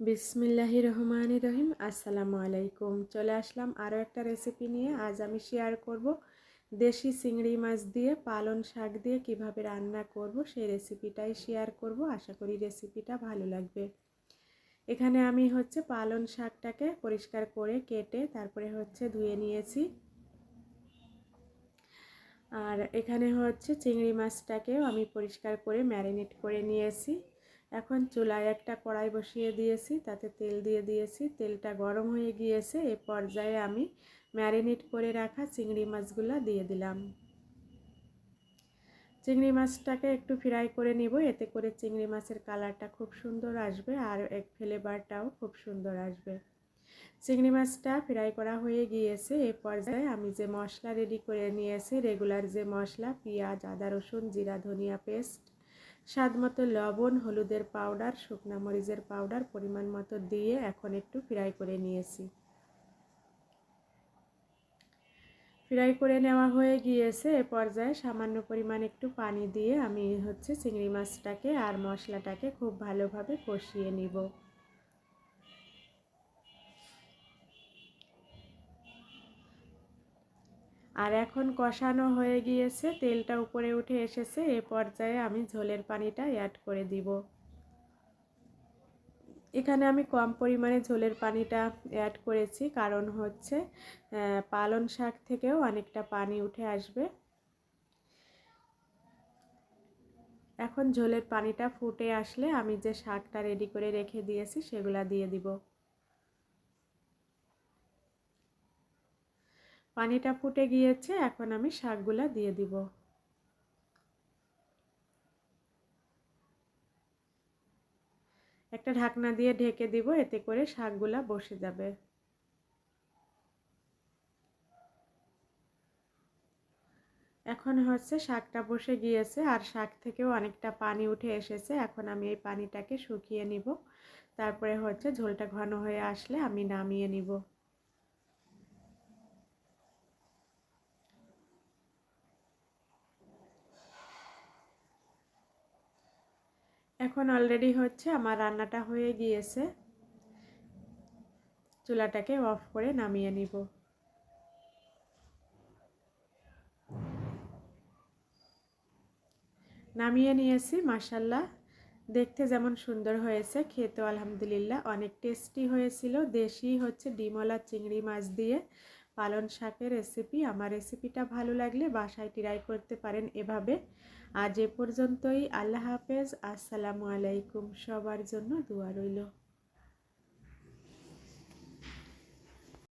বিসমিল্লাহি রহমান রহিম। আসসালামু আলাইকুম। চলে আসলাম আরও একটা রেসিপি নিয়ে। আজ আমি শেয়ার করব দেশি চিংড়ি মাছ দিয়ে পালন শাক দিয়ে কীভাবে রান্না করব। সেই রেসিপিটাই শেয়ার করব। আশা করি রেসিপিটা ভালো লাগবে। এখানে আমি হচ্ছে পালন শাকটাকে পরিষ্কার করে কেটে তারপরে হচ্ছে ধুয়ে নিয়েছি। আর এখানে হচ্ছে চিংড়ি মাছটাকেও আমি পরিষ্কার করে ম্যারিনেট করে নিয়েছি। এখন চুলায় একটা কড়াই বসিয়ে দিয়েছি, তাতে তেল দিয়ে দিয়েছি। তেলটা গরম হয়ে গিয়েছে, এ পর্যায়ে আমি ম্যারিনেট করে রাখা চিংড়ি মাছগুলো দিয়ে দিলাম। চিংড়ি মাছটাকে একটু ফ্রাই করে নিব, এতে করে চিংড়ি মাছের কালারটা খুব সুন্দর আসবে আর এক ফ্লেভারটাও খুব সুন্দর আসবে। চিংড়ি মাছটা ফ্রাই করা হয়ে গিয়েছে, এ পর্যায়ে আমি যে মশলা রেডি করে নিয়েছি, রেগুলার যে মশলা, পেঁয়াজ, আদা রসুন, জিরা, ধনিয়া পেস্ট স্বাদ মতো লবণ, হলুদের পাউডার, শুকনা মরিচের পাউডার পরিমাণ মতো দিয়ে এখন একটু ফ্রাই করে নিয়েছি। ফ্রাই করে নেওয়া হয়ে গিয়েছে। এ পর্যায়ে সামান্য পরিমাণ একটু পানি দিয়ে আমি হচ্ছে চিংড়ি মাছটাকে আর মশলাটাকে খুব ভালোভাবে কষিয়ে নিব। আর এখন কষানো হয়ে গিয়েছে, তেলটা উপরে উঠে এসেছে, এ পর্যায়ে আমি ঝোলের পানিটা অ্যাড করে দিব। এখানে আমি কম পরিমাণে ঝোলের পানিটা অ্যাড করেছি, কারণ হচ্ছে পালন শাক থেকেও অনেকটা পানি উঠে আসবে। এখন ঝোলের পানিটা ফুটে আসলে আমি যে শাকটা রেডি করে রেখে দিয়েছি, সেগুলা দিয়ে দিব। পানিটা ফুটে গিয়েছে, এখন আমি শাকগুলা দিয়ে দিব। একটা ঢাকনা দিয়ে ঢেকে দিব, এতে করে শাকগুলা বসে যাবে। এখন হচ্ছে শাকটা বসে গিয়েছে, আর শাক থেকেও অনেকটা পানি উঠে এসেছে, এখন আমি এই পানিটাকে শুকিয়ে নিব। তারপরে হচ্ছে ঝোলটা ঘন হয়ে আসলে আমি নামিয়ে নিব। এখন অলরেডি হচ্ছে, আমার রান্নাটা হয়ে গিয়েছে। চুলাটাকে অফ করে নামিয়ে নিব। নামিয়ে নিয়েছি মাসাল্লাহ দেখতে যেমন সুন্দর হয়েছে খেতে আলহামদুলিল্লাহ। অনেক টেস্টি হয়েছিল। দেশি হচ্ছে ডিমলা চিংড়ি মাছ দিয়ে। পালন শাকের রেসিপি আমার রেসিপিটা ভালো লাগলে বাসায় ট্রাই করতে পারেন এভাবে। আজ এ পর্যন্তই, আল্লাহ হাফেজ, আসসালামু আলাইকুম, সবার জন্য দোয়া রইল।